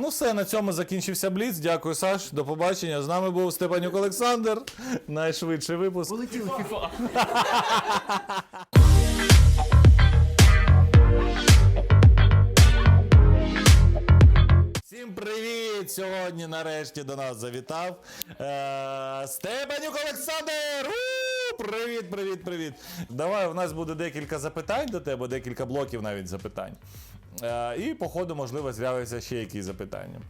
Ну все, на цьому закінчився Бліц. Дякую, Саш. До побачення. З нами був Степанюк Олександр. Найшвидший випуск. Полетіли фіфа. Всім привіт! Сьогодні нарешті до нас завітав е- Степанюк Олександр! У! Привіт, привіт, привіт! Давай, у нас буде декілька запитань до тебе, декілька блоків навіть запитань. Е- і по ходу, можливо, з'являться ще якісь запитання.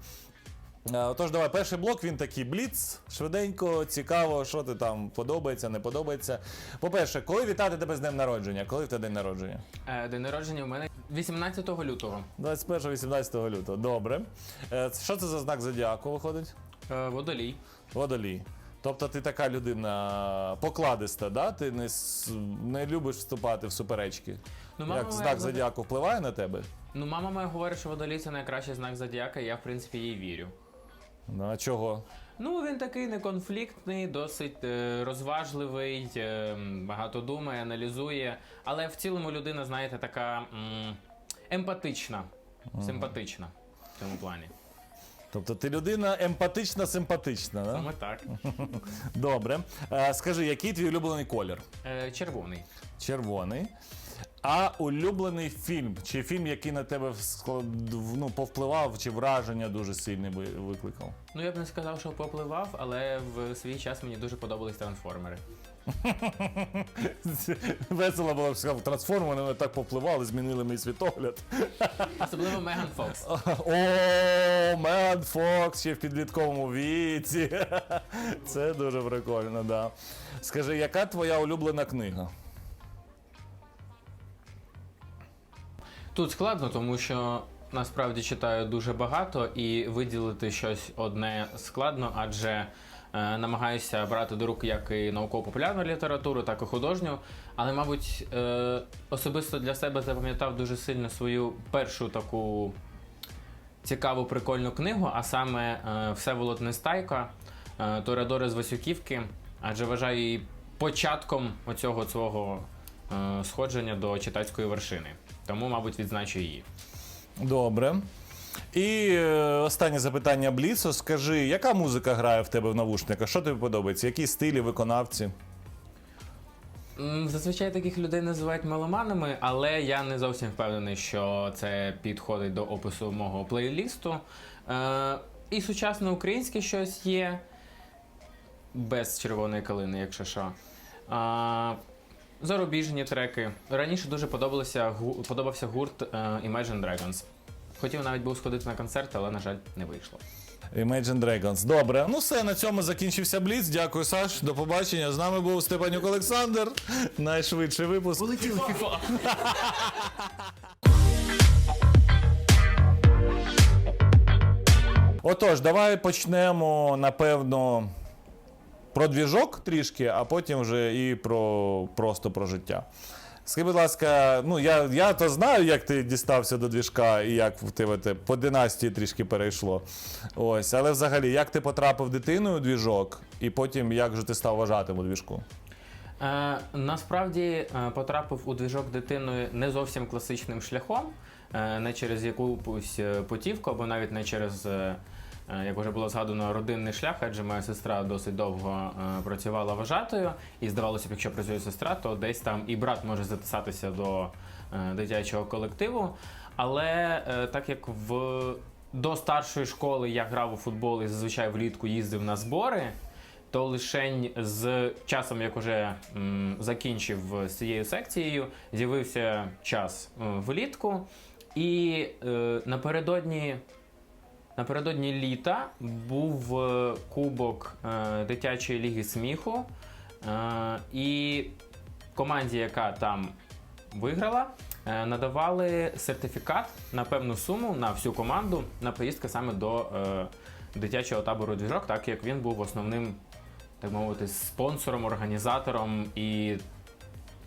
Е, Отож, давай, перший блок, він такий бліц, швиденько, цікаво, що ти там подобається, не подобається. По-перше, коли вітати тебе з днем народження? Коли в тебе день народження? Е, День народження у мене 18 лютого. 21-18 лютого. Добре. Що це за знак зодіаку виходить? Водолій. Водолій. Тобто ти така людина покладиста, да? Ти не, не любиш вступати в суперечки. Ну, мама Як знак зодіаку впливає на тебе? Ну, мама моя говорить, що водолій це найкращий знак зодіака, і я, в принципі, їй вірю. Ну, а чого? Ну, він такий неконфліктний, досить е, розважливий, е, багато думає, аналізує. Але в цілому людина, знаєте, така м, емпатична, симпатична в цьому плані. Тобто ти людина емпатична, симпатична. Да? Саме так. Добре. Е, Скажи, який твій улюблений колір? Е, червоний. Червоний. А улюблений фільм, чи фільм, який на тебе склад- ну, повпливав, чи враження дуже сильне ви- викликав? Ну, я б не сказав, що попливав, але в свій час мені дуже подобались трансформери. Весело було б сказав, трансформери вони так попливали, змінили мій світогляд. Особливо Меган Фокс. О, Меган Фокс ще в підлітковому віці. Це дуже прикольно, да. Скажи, яка твоя улюблена книга? Тут складно, тому що насправді читаю дуже багато і виділити щось одне складно, адже е, намагаюся брати до рук як і науково-популярну літературу, так і художню. Але, мабуть, е, особисто для себе запам'ятав дуже сильно свою першу таку цікаву прикольну книгу, а саме е, Всеволод Нестайко, е, Торадори з Васюківки, адже вважаю її початком оцього свого е, сходження до читацької вершини. Тому, мабуть, відзначу її. Добре. І е, останнє запитання Бліцу. Скажи, яка музика грає в тебе в навушниках? Що тобі подобається? Які стилі, виконавці? Зазвичай таких людей називають меломанами, але я не зовсім впевнений, що це підходить до опису мого плейлісту. Е, і сучасне українське щось є без червоної калини, якщо що. Е, зарубіжні треки. Раніше дуже подобалося, подобався гурт е, Imagine Dragons. Хотів навіть був сходити на концерт, але, на жаль, не вийшло. Imagine Dragons. Добре. Ну все, на цьому закінчився Бліц. Дякую, Саш. До побачення. З нами був Степанюк Олександр. Найшвидший випуск. Полетіли фіфа. Отож, давай почнемо, напевно, про двіжок трішки, а потім вже і про просто про життя. Скажи, будь ласка, ну я, я то знаю, як ти дістався до двіжка і як в тебе те по династії трішки перейшло. Ось, але взагалі, як ти потрапив дитиною у двіжок, і потім як же ти став вважатим у двіжку? Е, насправді е, потрапив у двіжок дитиною не зовсім класичним шляхом, е, не через якусь е, путівку, або навіть не через, як вже було згадано, родинний шлях, адже моя сестра досить довго е, працювала вважатою, і здавалося б, якщо працює сестра, то десь там і брат може затисатися до е, дитячого колективу. Але е, так як в до старшої школи я грав у футбол і зазвичай влітку їздив на збори, то лишень з часом, як уже м, закінчив з цією секцією, з'явився час е, влітку. І е, напередодні, напередодні літа був е, кубок е, дитячої ліги сміху. Е, і команді, яка там виграла, надавали сертифікат на певну суму на всю команду на поїздку саме до дитячого табору двіжок, так як він був основним, так мовити, спонсором, організатором і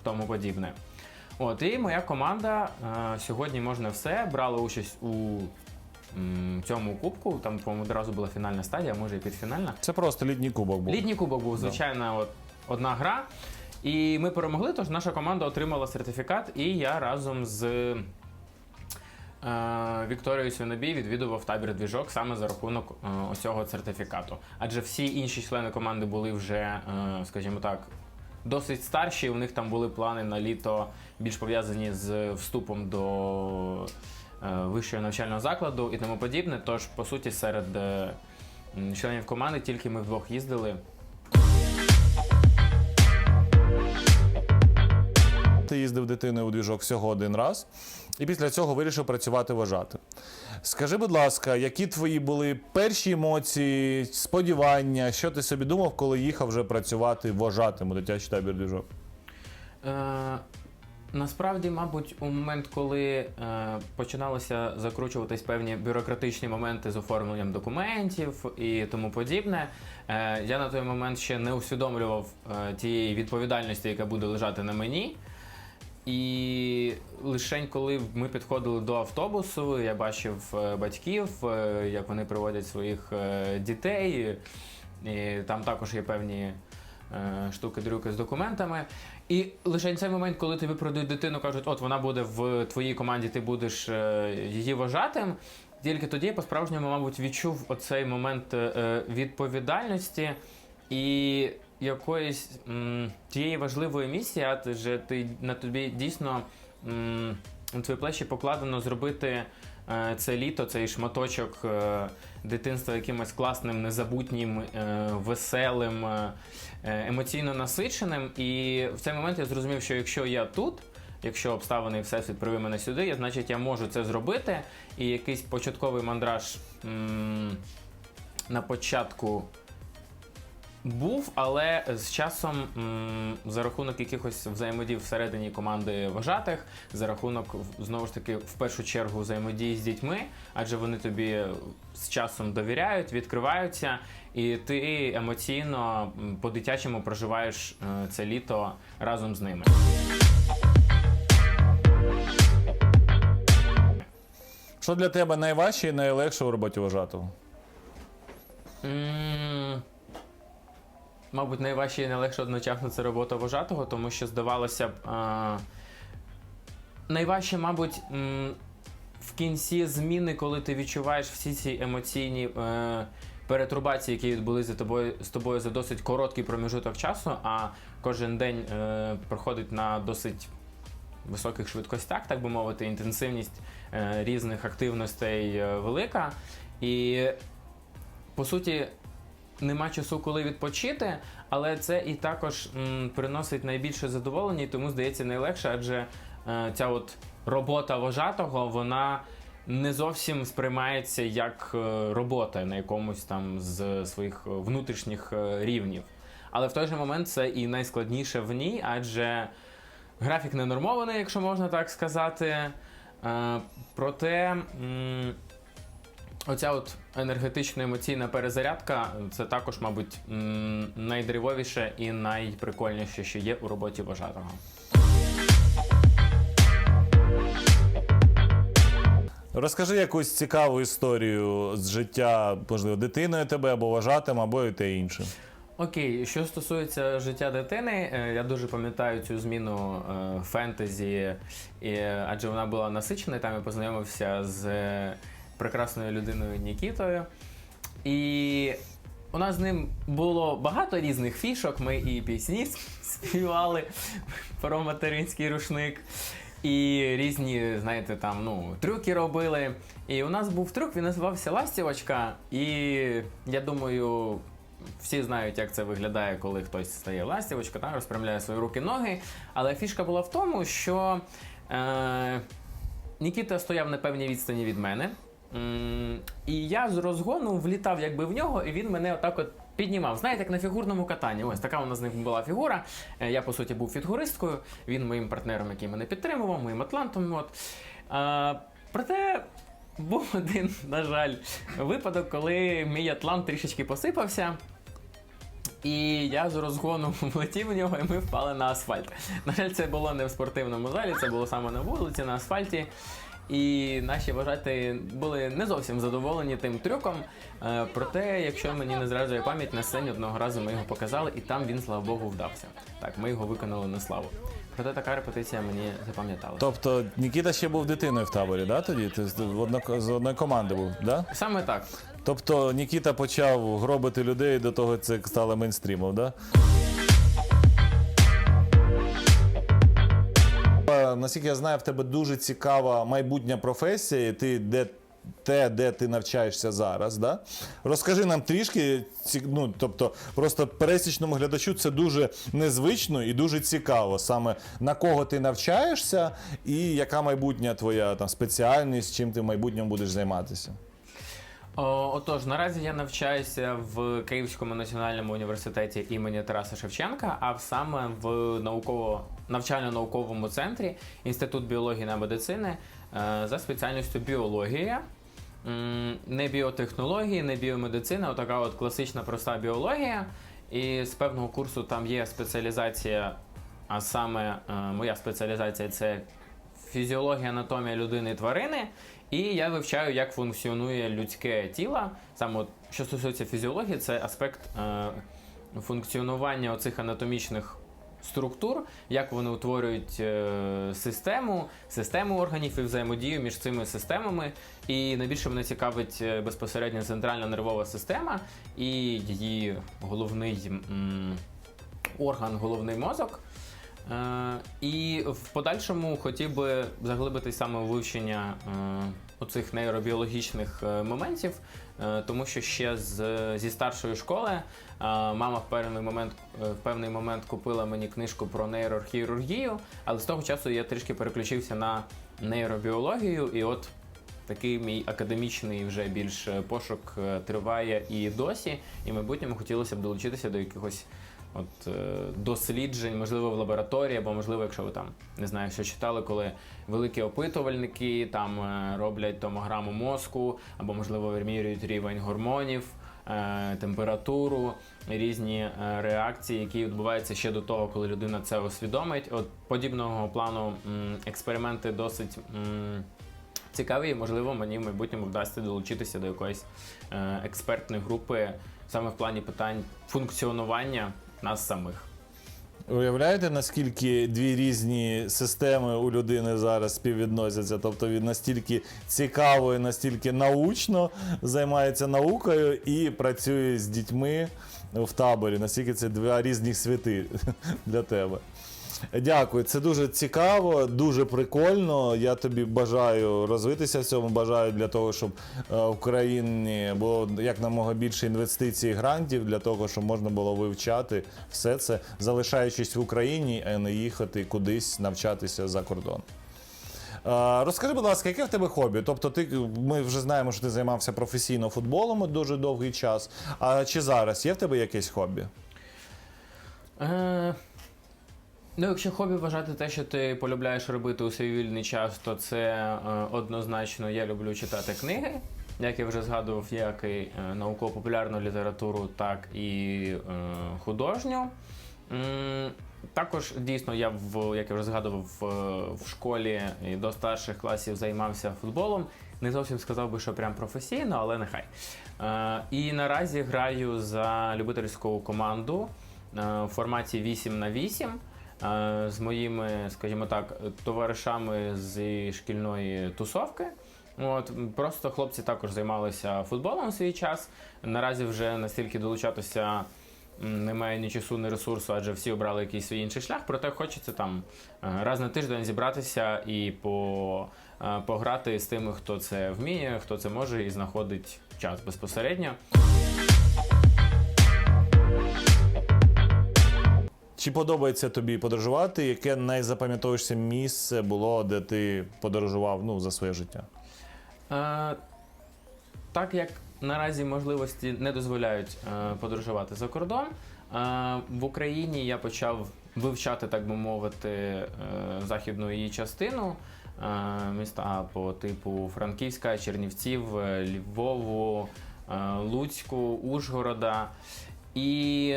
тому подібне. От, і моя команда сьогодні можна все брала участь у м, цьому кубку. Там, по-моєму, одразу була фінальна стадія, може і підфінальна. Це просто літній кубок був. Літній кубок був, звичайно, от, одна гра. І ми перемогли, тож наша команда отримала сертифікат, і я разом з е, Вікторію Свинобій відвідував табір двіжок саме за рахунок е, ось цього сертифікату. Адже всі інші члени команди були вже, е, скажімо так, досить старші. У них там були плани на літо більш пов'язані з вступом до вищого навчального закладу і тому подібне. Тож, по суті, серед е, членів команди тільки ми вдвох їздили. Ти їздив дитиною у двіжок всього один раз, і після цього вирішив працювати вважати. Скажи, будь ласка, які твої були перші емоції, сподівання, що ти собі думав, коли їхав вже працювати вважатим у дитячий табір двіжок? Е, насправді, мабуть, у момент, коли е, починалося закручуватись певні бюрократичні моменти з оформленням документів і тому подібне, е, я на той момент ще не усвідомлював е, тієї відповідальності, яка буде лежати на мені. І лише коли ми підходили до автобусу, я бачив е, батьків, е, як вони приводять своїх е, дітей. І там також є певні штуки-дрюки з документами. І лише цей момент, коли тобі продають дитину, кажуть, от вона буде в твоїй команді, ти будеш е, її вважатим. Тільки тоді я по-справжньому, мабуть, відчув оцей момент е, відповідальності і якоїсь тієї важливої місії, адже ти на тобі дійсно на твої плечі покладено зробити е, це літо, цей шматочок дитинства якимось класним, незабутнім, е, веселим, е, е, емоційно насиченим. І в цей момент я зрозумів, що якщо я тут. Якщо обставини і всесвіт привів мене сюди, я, значить я можу це зробити. І якийсь початковий мандраж м, на початку був, але з часом за рахунок якихось взаємодій всередині команди вважатих, за рахунок знову ж таки в першу чергу взаємодії з дітьми, адже вони тобі з часом довіряють, відкриваються, і ти емоційно по-дитячому проживаєш е, це літо разом з ними. Що для тебе найважче і найлегше у роботі вважатого? М, Мабуть, найважче і найлегше одночасно це робота вожатого, тому що здавалося б. А... Найважче, мабуть, в кінці зміни, коли ти відчуваєш всі ці емоційні е, перетрубації, які відбулися тобою, з тобою за досить короткий проміжуток часу, а кожен день е, проходить на досить високих швидкостях, так би мовити, інтенсивність е, різних активностей е, велика. І по суті, нема часу, коли відпочити, але це і також м, приносить найбільше задоволення, і тому здається найлегше, адже е, ця от робота вожатого, вона не зовсім сприймається як е, робота на якомусь там з своїх внутрішніх е, рівнів. Але в той же момент це і найскладніше в ній, адже графік не нормований, якщо можна так сказати. Е, проте. Оця от енергетично емоційна перезарядка це також, мабуть, м, і найприкольніше, що є у роботі вожатого. Розкажи якусь цікаву історію з життя, можливо, дитиною тебе або вважатим, або і те інше. Окей, що стосується життя дитини, е, я дуже пам'ятаю цю зміну е, фентезі, адже вона була насичена, там я познайомився з прекрасною людиною Нікітою. І у нас з ним було багато різних фішок. Ми і пісні співали про материнський рушник. І різні, знаєте, там ну трюки робили. І у нас був трюк, він називався Ластівочка. І я думаю, всі знають, як це виглядає, коли хтось стає ластівочка, та, розпрямляє свої руки ноги. Але фішка була в тому, що е, Нікіта стояв на певній відстані від мене. І я з розгону влітав якби в нього, і він мене отак от піднімав. Знаєте, як на фігурному катанні. Ось така у нас з ним була фігура. Е, Я, по суті, був фігуристкою, він моїм партнером, який мене підтримував, моїм атлантом. От. А, проте був один, на жаль, випадок, коли мій атлант трішечки посипався. І я з розгону влетів в нього, і ми впали на асфальт. На жаль, це було не в спортивному залі, це було саме на вулиці, на асфальті. І наші вважати були не зовсім задоволені тим трюком. Е, Проте, якщо мені не зраджує пам'ять, на сцені одного разу ми його показали, і там він, слава Богу, вдався. Так, ми його виконали на славу. Проте така репетиція мені запам'яталася. Тобто Нікіта ще був дитиною в таборі, да, тоді? Ти з одно- з одної команди був, да? Саме так. Тобто Нікіта почав гробити людей, до того це стало мейнстрімом, да? Е, Наскільки я знаю, в тебе дуже цікава майбутня професія, і ти де. Те, де ти навчаєшся зараз, да? розкажи нам трішки, ну, тобто, просто пересічному глядачу це дуже незвично і дуже цікаво. Саме на кого ти навчаєшся, і яка майбутня твоя там спеціальність, чим ти в майбутньому будеш займатися. Отож, наразі я навчаюся в Київському національному університеті імені Тараса Шевченка, а саме в науково навчально-науковому центрі Інститут біології та медицини е, за спеціальністю біологія. Не біотехнології, не біомедицина, а така от класична проста біологія. І з певного курсу там є спеціалізація, а саме е, моя спеціалізація це фізіологія, анатомія людини і тварини. І я вивчаю, як функціонує людське тіло. Саме що стосується фізіології, це аспект е, функціонування оцих анатомічних структур, як вони утворюють е, систему, систему органів і взаємодію між цими системами. І найбільше мене цікавить е, безпосередньо центральна нервова система і її головний м, орган, головний мозок. Е, і в подальшому хотів би заглибитись саме у вивчення е, оцих нейробіологічних е, моментів, е, тому що ще з, зі старшої школи е, мама в певний момент е, в певний момент купила мені книжку про нейрохірургію, але з того часу я трішки переключився на нейробіологію, і от такий мій академічний вже більш е, пошук е, триває і досі. І в майбутньому хотілося б долучитися до якихось от, е, досліджень, можливо, в лабораторії, або можливо, якщо ви там не знаю, що читали, коли великі опитувальники там е, роблять томограму мозку, або можливо вимірюють рівень гормонів. е, Температуру, різні реакції, які відбуваються ще до того, коли людина це усвідомить. От подібного плану експерименти досить цікаві, і можливо мені в майбутньому вдасться долучитися до якоїсь експертної групи саме в плані питань функціонування нас самих. Уявляєте, наскільки дві різні системи у людини зараз співвідносяться? Тобто він настільки цікаво і настільки научно займається наукою і працює з дітьми в таборі. Настільки це два різні світи для тебе. Дякую, це дуже цікаво, дуже прикольно. Я тобі бажаю розвитися в цьому. Бажаю для того, щоб е, в країні було як якнамога більше інвестицій і грантів для того, щоб можна було вивчати все це, залишаючись в Україні, а не їхати кудись навчатися за кордон. Е, Розкажи, будь ласка, яке в тебе хобі? Тобто, ти ми вже знаємо, що ти займався професійно футболом дуже довгий час. А чи зараз є в тебе якесь хобі? Е, ну, якщо хобі вважати те, що ти полюбляєш робити у свій вільний час, то це е, однозначно я люблю читати книги. Як я вже згадував, як і е, науково-популярну літературу, так і е, художню. М, Також дійсно я в як я вже згадував в, в школі і до старших класів займався футболом. Не зовсім сказав би, що прям професійно, але нехай. Е, і наразі граю за любительську команду е, в форматі 8 на 8 е, з моїми, скажімо так, товаришами з шкільної тусовки. От просто хлопці також займалися футболом у свій час. Наразі вже настільки долучатися немає ні часу, ні ресурсу, адже всі обрали якийсь свій інший шлях. Проте хочеться там е, раз на тиждень зібратися і по, е, пограти з тими, хто це вміє, хто це може і знаходить час безпосередньо. Чи подобається тобі подорожувати? Яке найзапам'ятовіше місце було, де ти подорожував ну, за своє життя? Е, так як наразі можливості не дозволяють е, подорожувати за кордон, е, в Україні я почав вивчати, так би мовити, е, західну її частину. е, Міста по типу Франківська, Чернівців, е, Львову, е, Луцьку, Ужгорода. І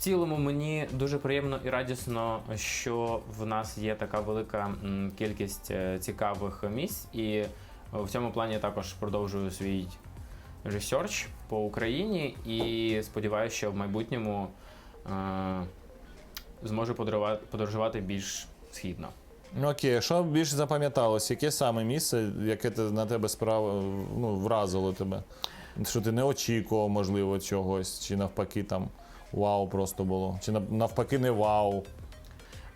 цілому мені дуже приємно і радісно, що в нас є така велика кількість е, цікавих місць, і е, в цьому плані також продовжую свій ресерч по Україні і сподіваюся, що в майбутньому е, зможу подорожувати більш східно. Ну, Окей, що більше запам'яталось? Яке саме місце, яке те на тебе справа ну, вразило тебе? Що ти не очікував, можливо, чогось, чи навпаки там вау просто було, чи навпаки не вау.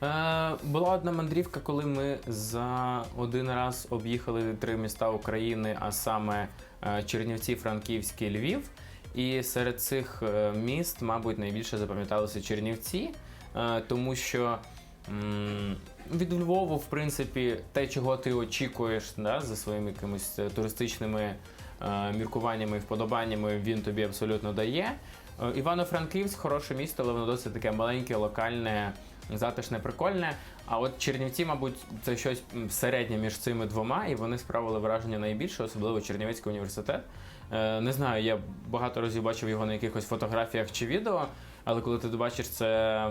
Е, була одна мандрівка, коли ми за один раз об'їхали три міста України, а саме е, Чернівці, Франківський, Львів. І серед цих е, міст, мабуть, найбільше запам'яталися Чернівці, е, тому що від Львову, в принципі, те, чого ти очікуєш да, за своїми якимись туристичними міркуваннями і вподобаннями, він тобі абсолютно дає. Е, Івано-Франківськ хороше місто, але воно досить таке маленьке, локальне, затишне, прикольне. А от Чернівці, мабуть, це щось середнє між цими двома, і вони справили враження найбільше, особливо Чернівецький університет. Е, Не знаю, я багато разів бачив його на якихось фотографіях чи відео, але коли ти бачиш це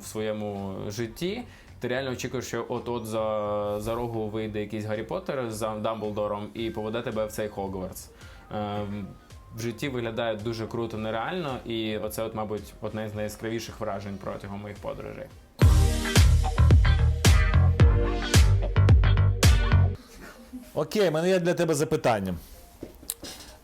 в своєму житті, ти реально очікуєш, що от-от за, за рогу вийде якийсь Гаррі Поттер за Дамблдором і поведе тебе в цей Хогвартс. В житті виглядає дуже круто, нереально, і оце, от, мабуть, одне з найяскравіших вражень протягом моїх подорожей. Окей, мене є для тебе запитання.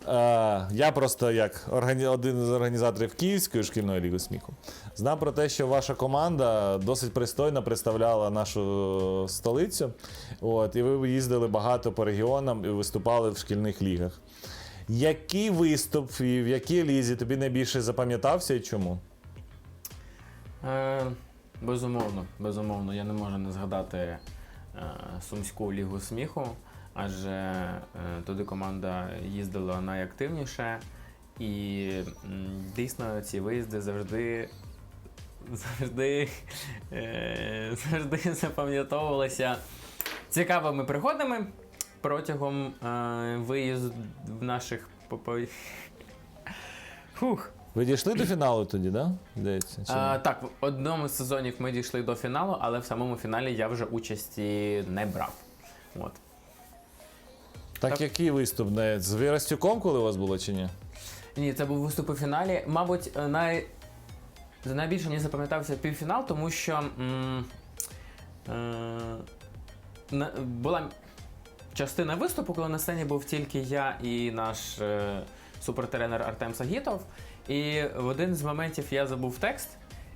Е, я просто як органі... один з організаторів Київської шкільної ліги сміху знав про те, що ваша команда досить пристойно представляла нашу столицю. От, і ви їздили багато по регіонам і виступали в шкільних лігах. Який виступ і в якій лізі тобі найбільше запам'ятався і чому? Е, безумовно, безумовно, я не можу не згадати е, Сумську лігу сміху, адже е, туди команда їздила найактивніше, і дійсно ці виїзди завжди. Завжди, е, завжди запам'ятовувалися цікавими пригодами протягом е, виїзду наших попо- Фух. Ви дійшли до фіналу тоді, да? Здається? Чи? А, так, в одному з сезонів ми дійшли до фіналу, але в самому фіналі я вже участі не брав. От. так, так. який виступ? Не з Вірастюком, коли у вас було чи ні? Ні, це був виступ у фіналі. Мабуть, е, най... за найбільше мені запам'ятався півфінал, тому що м... е... на... була частина виступу, коли на сцені був тільки я і наш е... супертренер Артем Сагітов. І в один з моментів я забув текст.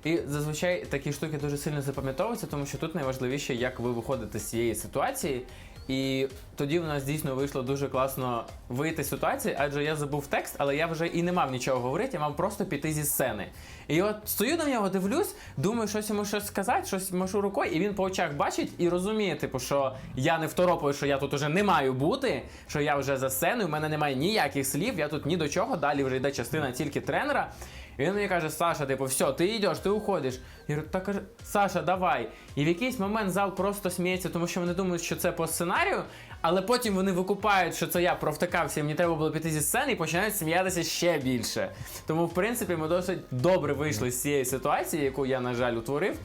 І зазвичай такі штуки дуже сильно запам'ятовуються, тому що тут найважливіше, як ви виходите з цієї ситуації. І тоді в нас дійсно вийшло дуже класно вийти з ситуації, адже я забув текст, але я вже і не мав нічого говорити, я мав просто піти зі сцени. І от стою на нього, дивлюсь, думаю, щось йому щось сказати, щось машу рукою, і він по очах бачить і розуміє, типу, що я не второпаю, що я тут уже не маю бути, що я вже за сценою, в мене немає ніяких слів, я тут ні до чого, далі вже йде частина тільки тренера. І він мені каже, Саша, типу, все, ти йдеш, ти уходиш. Я говорю, так каже, Саша, давай. І в якийсь момент зал просто сміється, тому що вони думають, що це по сценарію, але потім вони викупають, що це я провтикався, і мені треба було піти зі сцени і починають сміятися ще більше. Тому, в принципі, ми досить добре вийшли з цієї ситуації, яку я, на жаль, утворив,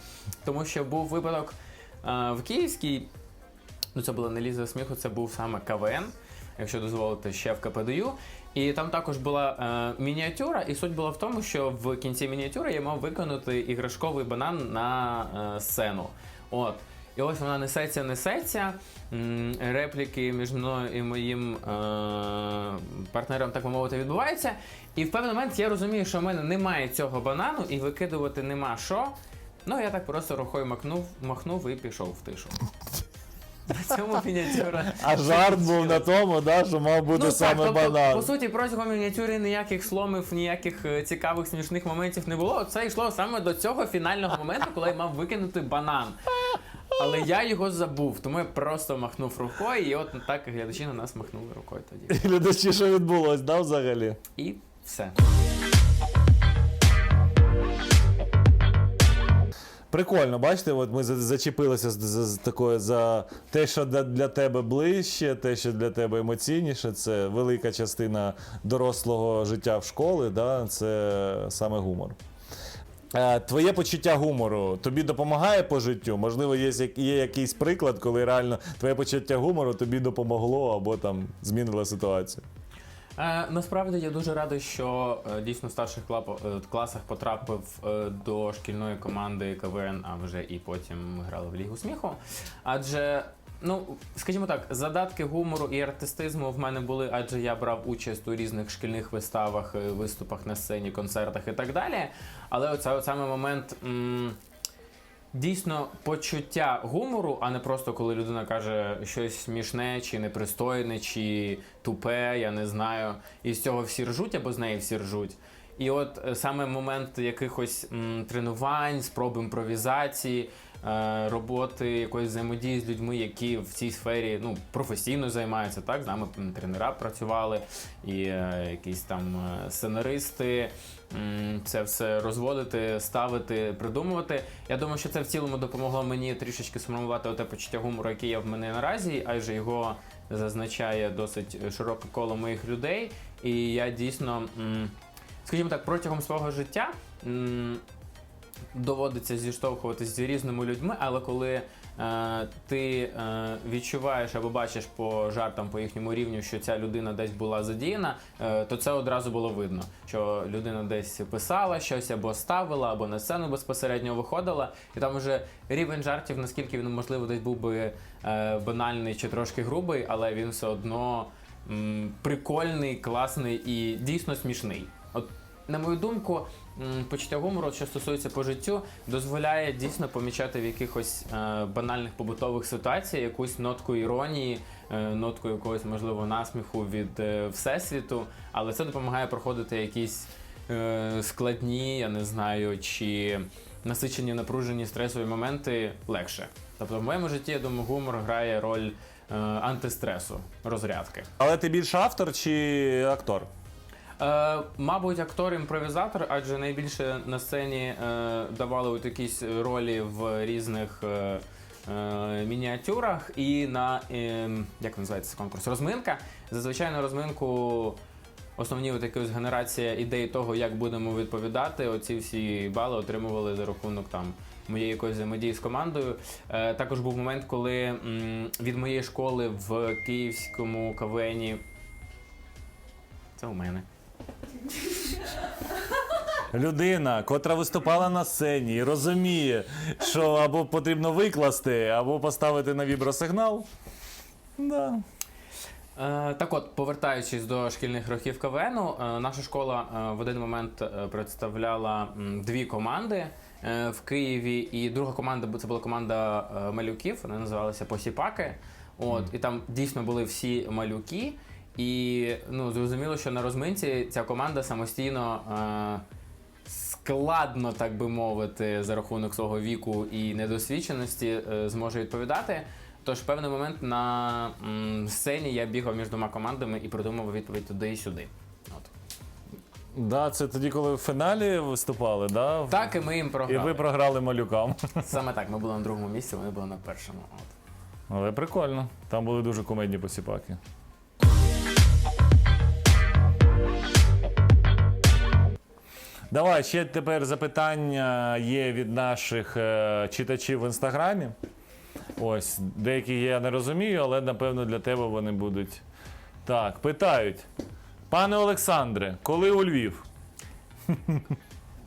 тому що був випадок е, в Київській. Ну, це було не ліза сміху, це був саме КВН, якщо дозволите, ще в КПДЮ. І там також була е, мініатюра, і суть була в тому, що в кінці мініатюри я мав виконати іграшковий банан на е, сцену. От. І ось вона несеться, несеться. Репліки між мною і моїм е, партнером, так би мовити, відбуваються. І в певний момент я розумію, що в мене немає цього банану і викидувати нема що. Ну, я так просто рукою махнув, махнув і пішов в тишу. На цьому мініатюра. А жарт був на тому, да, що мав бути Ну, саме так, тобто, банан. по суті, протягом мініатюри ніяких сломів, ніяких е, цікавих смішних моментів не було. Це йшло саме до цього фінального моменту, коли я мав викинути банан. Але я його забув, тому я просто махнув рукою, і от так глядачі на нас махнули рукою тоді. Глядачі, що відбулось, да, взагалі? І все. Прикольно, бачите, от ми зачепилися з, з, з такою за те, що для, для тебе ближче, те, що для тебе емоційніше, це велика частина дорослого життя в школі, да, це саме гумор. Е, Твоє почуття гумору тобі допомагає по життю? Можливо, є, є якийсь приклад, коли реально твоє почуття гумору тобі допомогло або там змінило ситуацію. Е, насправді я дуже радий, що е, дійсно в старших клапо- е, класах потрапив е, до шкільної команди КВН, а вже і потім ми грали в Лігу сміху. Адже, ну, скажімо так, задатки гумору і артистизму в мене були, адже я брав участь у різних шкільних виставах, е, виступах на сцені, концертах і так далі. Але оце саме момент. м, Дійсно, почуття гумору, а не просто коли людина каже щось смішне, чи непристойне, чи тупе, я не знаю. І з цього всі ржуть або з неї всі ржуть. І от е, саме момент якихось м, тренувань, спроб імпровізації, роботи якоїсь взаємодії з людьми, які в цій сфері ну, професійно займаються. Так, з нами тренера працювали, і е, якісь там е, сценаристи. Це все розводити, ставити, придумувати. Я думаю, що це в цілому допомогло мені трішечки сформувати те почуття гумору, яке є в мене наразі, адже його зазначає досить широке коло моїх людей. І я дійсно, скажімо так, протягом свого життя доводиться зіштовхуватися з різними людьми, але коли е, ти е, відчуваєш або бачиш по жартам по їхньому рівню, що ця людина десь була задіяна, е, то це одразу було видно, що людина десь писала щось або ставила, або на сцену безпосередньо виходила, і там вже рівень жартів, наскільки він можливо десь був би е, банальний чи трошки грубий, але він все одно м, прикольний, класний і дійсно смішний. От на мою думку, почуття гумору, що стосується по життю, дозволяє дійсно помічати в якихось е, банальних побутових ситуаціях якусь нотку іронії, е, нотку якогось можливо насміху від е, всесвіту, але це допомагає проходити якісь складні, я не знаю, чи насичені напружені стресові моменти легше. Тобто в моєму житті, я думаю, гумор грає роль антистресу, розрядки. Але ти більше автор чи актор? Е, мабуть, актор-імпровізатор, адже найбільше на сцені е, давали от якісь ролі в різних е, е, мініатюрах і на е, як називається конкурс? Розминка. Зазвичай на розминку. Основні от якась генерація ідей того, як будемо відповідати. Оці всі бали отримували за рахунок там моєї якоїсь взаємодії з командою. Е, також був момент, коли від моєї школи в київському кавені. Це у мене. Людина, котра виступала на сцені і розуміє, що або потрібно викласти, або поставити на вібросигнал. Да. Е, так от, повертаючись до шкільних років КВНу, е, наша школа е, в один момент е, представляла м, дві команди е, в Києві, і друга команда бу- це була команда е, малюків, вони називалися Посіпаки. От, і там дійсно були всі малюки. І ну, зрозуміло, що на розминці ця команда самостійно е, складно, так би мовити, за рахунок свого віку і недосвідченості е, зможе відповідати. Тож в певний момент на м, сцені я бігав між двома командами і придумав відповідь туди і сюди. От. Да, це тоді, коли в фіналі виступали, да? Так, і ми їм І програли. ви програли малюкам. Саме так, ми були на другому місці, вони були на першому. От. Але прикольно. Там були дуже кумедні посіпаки. Давай, ще тепер запитання є від наших е, читачів в інстаграмі. Ось, деякі я не розумію, але напевно для тебе вони будуть. Так, питають. Пане Олександре, коли у Львів?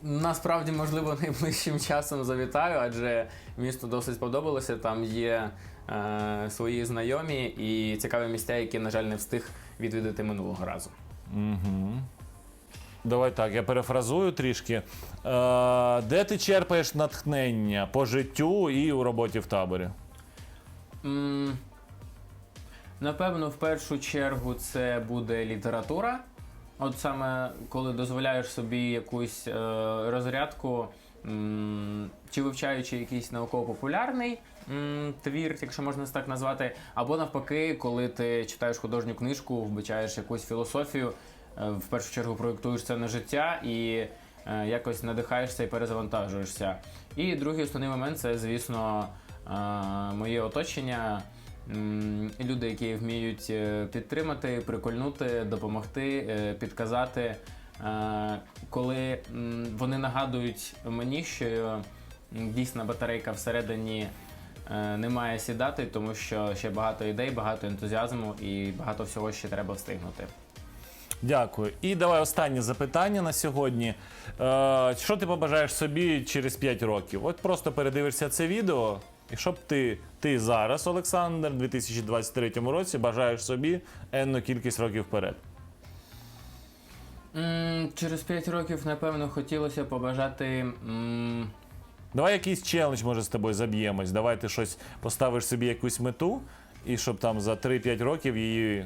Насправді, можливо, найближчим часом завітаю, адже місто досить сподобалося. Там є е, свої знайомі і цікаві місця, які, на жаль, не встиг відвідати минулого разу. Угу. Давай так, я перефразую трішки. Е, де ти черпаєш натхнення по життю і у роботі в таборі? М, Напевно, в першу чергу це буде література. От саме коли дозволяєш собі якусь е, розрядку, м, чи вивчаючи якийсь науково-популярний м, твір, якщо можна це так назвати, або навпаки, коли ти читаєш художню книжку, вбачаєш якусь філософію, в першу чергу проєктуєш це на життя і е, якось надихаєшся і перезавантажуєшся. І другий основний момент це, звісно, е, моє оточення. Люди, які вміють е, підтримати, прикольнути, допомогти, е, підказати. е, коли вони нагадують мені, що м, дійсно батарейка всередині е, не має сідати, тому що ще багато ідей, багато ентузіазму і багато всього ще треба встигнути. Дякую. І давай останнє запитання на сьогодні. Е, що ти побажаєш собі через 5 років? От просто передивишся це відео, і щоб ти, ти зараз, Олександр, у 2023 році бажаєш собі енну кількість років вперед. М, Через 5 років, напевно, хотілося побажати. м, Давай якийсь челендж, може, з тобою заб'ємось. Давай ти щось поставиш собі якусь мету, і щоб там за 3-5 років її.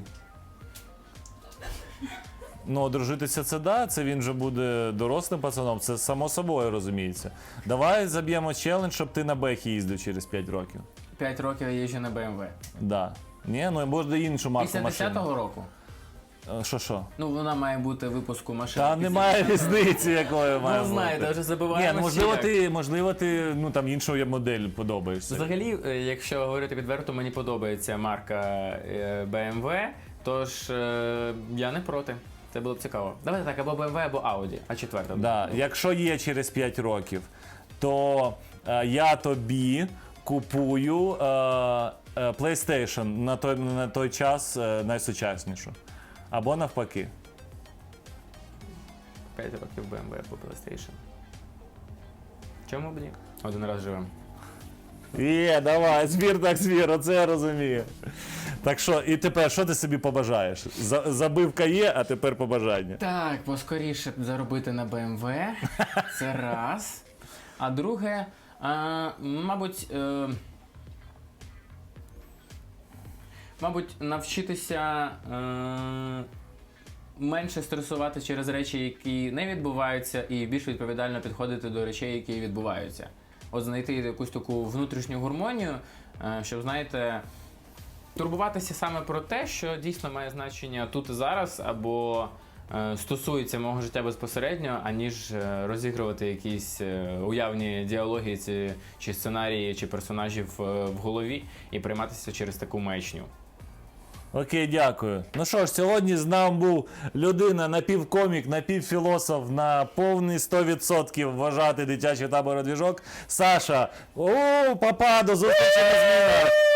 Ну, одружитися це да, це він вже буде дорослим пацаном, це само собою розуміється. Давай заб'ємо челендж, щоб ти на Бехі їздив через 5 років. 5 років я їжджу на BMW. Да. Ні, ну може іншу марку Після машини. 10-го року. Е, Що що? Ну, вона має бути випуску машин. Та після немає 10-го. різниці, якої має Ну, знаєте, вже Ні, забуваємо. ну, можливо, ти, можливо, ти ну там іншу модель подобаєшся. Взагалі, е, якщо говорити відверто, мені подобається марка е, BMW, тож е, я не проти. Це було б цікаво. Давайте так, або BMW, або Audi, а четверта. Да, якщо є через 5 років, то е, я тобі купую е, е, PlayStation на той, на той час е, найсучаснішу. Або навпаки. 5 років BMW або PlayStation. Чому б ні? Один раз живемо. Є, давай, збір так збір, оце я розумію. Так що, і тепер що ти собі побажаєш? За- Забивка є, а тепер побажання. Так, поскоріше заробити на BMW. Це раз. А друге, а, мабуть. Е, мабуть, навчитися е, менше стресувати через речі, які не відбуваються, і більш відповідально підходити до речей, які відбуваються. От знайти якусь таку внутрішню гармонію, е, щоб, знаєте, турбуватися саме про те, що дійсно має значення тут і зараз, або е, стосується мого життя безпосередньо, аніж е, розігрувати якісь уявні діалоги чи сценарії, чи персонажів в голові і прийматися через таку маячню. Окей, дякую. Ну що ж, сьогодні з нами був людина напівкомік, напівфілософ на повний 100% вважати дитячий табор двіжок. Саша. О, папа, до зустрічі на змінах.